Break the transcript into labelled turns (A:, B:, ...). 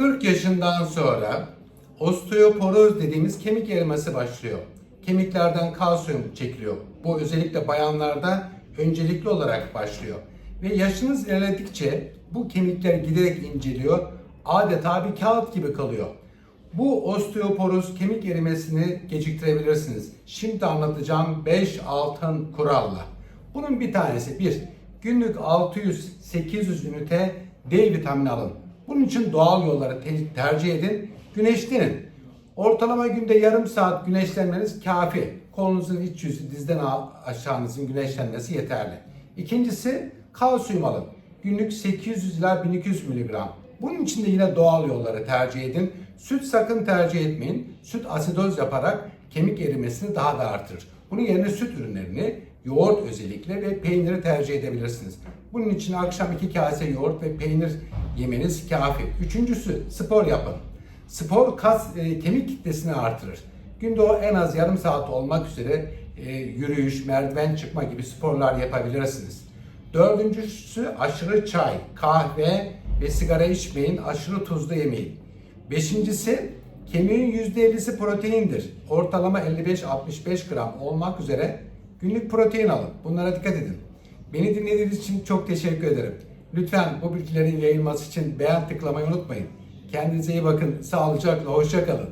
A: 40 yaşından sonra osteoporoz dediğimiz kemik erimesi başlıyor. Kemiklerden kalsiyum çekiliyor. Bu özellikle bayanlarda öncelikli olarak başlıyor. Ve yaşınız ilerledikçe bu kemikler giderek inceliyor. Adeta bir kağıt gibi kalıyor. Bu osteoporoz kemik erimesini geciktirebilirsiniz. Şimdi anlatacağım 5 altın kuralla. Bunun bir tanesi bir günlük 600-800 ünite D vitamini alın. Bunun için doğal yolları te- tercih edin. Güneşlenin. Ortalama günde yarım saat güneşlenmeniz kafi. Kolunuzun iç yüzü dizden aşağınızın güneşlenmesi yeterli. İkincisi kalsiyum alın. Günlük 800 ila 1200 miligram. Bunun için de yine doğal yolları tercih edin. Süt sakın tercih etmeyin. Süt asidoz yaparak kemik erimesini daha da artırır. Bunun yerine süt ürünlerini, yoğurt özellikle ve peyniri tercih edebilirsiniz. Bunun için akşam iki kase yoğurt ve peynir yemeniz kafi. Üçüncüsü spor yapın. Spor kas e, kemik kitlesini artırır. Günde o en az yarım saat olmak üzere e, yürüyüş, merdiven çıkma gibi sporlar yapabilirsiniz. Dördüncüsü aşırı çay, kahve ve sigara içmeyin, aşırı tuzlu yemeyin. Beşincisi kemiğin %50'si proteindir. Ortalama 55-65 gram olmak üzere günlük protein alın. Bunlara dikkat edin. Beni dinlediğiniz için çok teşekkür ederim. Lütfen bu bilgilerin yayılması için beğen tıklamayı unutmayın. Kendinize iyi bakın. Sağlıcakla, hoşça kalın.